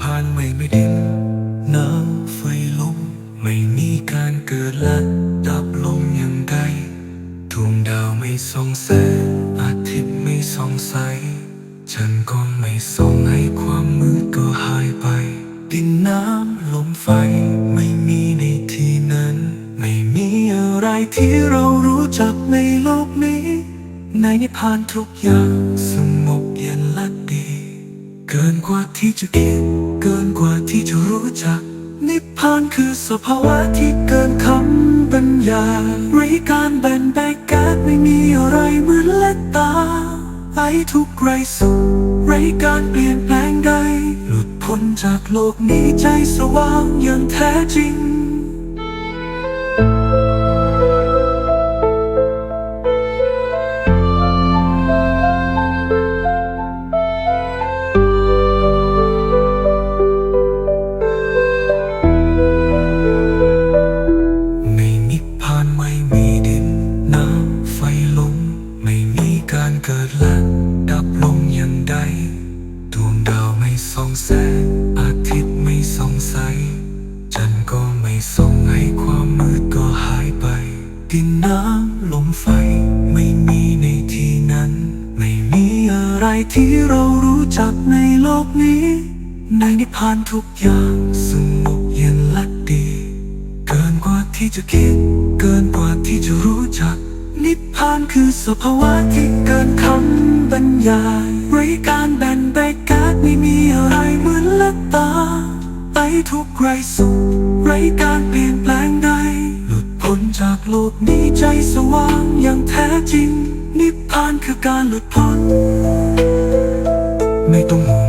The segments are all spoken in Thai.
ผ่านไม่ไม่ดินน้ำไฟลมไม่มีการเกิดและดับลงอย่างใดดวงดาวไม่ส่องแสงอาทิตย์ไม่ส่องใสฉันก็ไม่ส่องให้ความมืดก็หายไป ดินน้ำลมไฟไม่มีในที่นั้น ไม่มีอะไรที่เรารู้จักในโลกนี้ ในนิพพานทุกอย่างสงบเย็นและดี เกินกว่าที่จะคิด กินกว่าที่จะรู้จัก นิพพานคือสภาวะที่เกินคำบรรยายร้การแบ่งแบกแกไม่มีอะไรเหมือนเล็กตาไอทุกไรสุขไรการเปลี่ยนแปลงใด หลุดพ้นจากโลกนี้ใจสว่างอย่างแท้จริง ไฟ ไม่มีในที่นั้น ไม่มีอะไรที่เรารู้จักในโลกนี้ ในนิพพานทุกอย่างสงบเย็นและดี เกินกว่าที่จะคิด เกินกว่าที่จะรู้จัก นิพพานคือสภาวะที่เกินคำบรรยายไร้การแบ่งแบกแกไม่มีอะไรเหมือนละตา ไปทุกไรสุขไร้การเปลี่ยนแปลงใดหลุดพ้นจากโลกนี้ใจสว่างอย่างแท้จริง นิพพานคือการหลุดพ้นไม่ต้องห่วง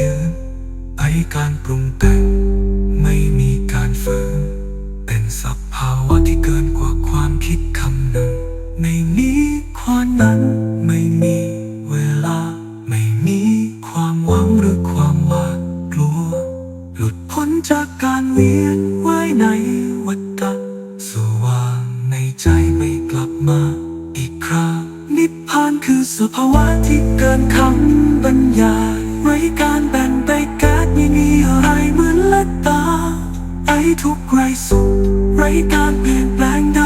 ยืนไอการปรุงแต่ง ไม่มีการฝืนเป็นสภาวะที่เกินกว่าความคิดคำหนึ่งไม่มีความนั้นไม่มีเวลา ไม่มีความหวังหรือความหวาดกลัว หลุดพ้นจากการเวียนว่ายในวัฏสว่างในใจไม่กลับมาอีกคราวนิพพานคือสภาวะที่เกินคำบรรยาย ไร้การแบ่งแบกแกนไม่มีอะไรเหมือนละตาไอทุกข์ไรสุขไรการเปลี่ยนแปลงใด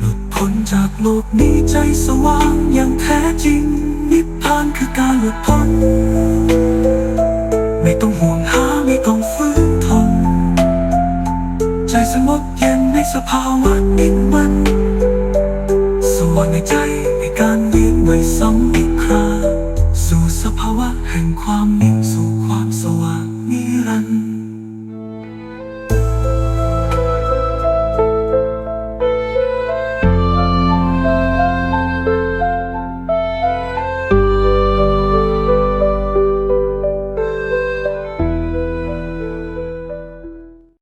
หลุดพ้นจากโลกนี้ใจสว่างอย่างแท้จริง นิพพานคือการหลุดพ้น ไม่ต้องห่วงหาไม่ต้องฝืนทน ใจสงบเย็นในสภาวะนิ่งมันสว่างในใจในการเวียนไว้ซ้ำอีกคราสู่สภาวะแห่งความ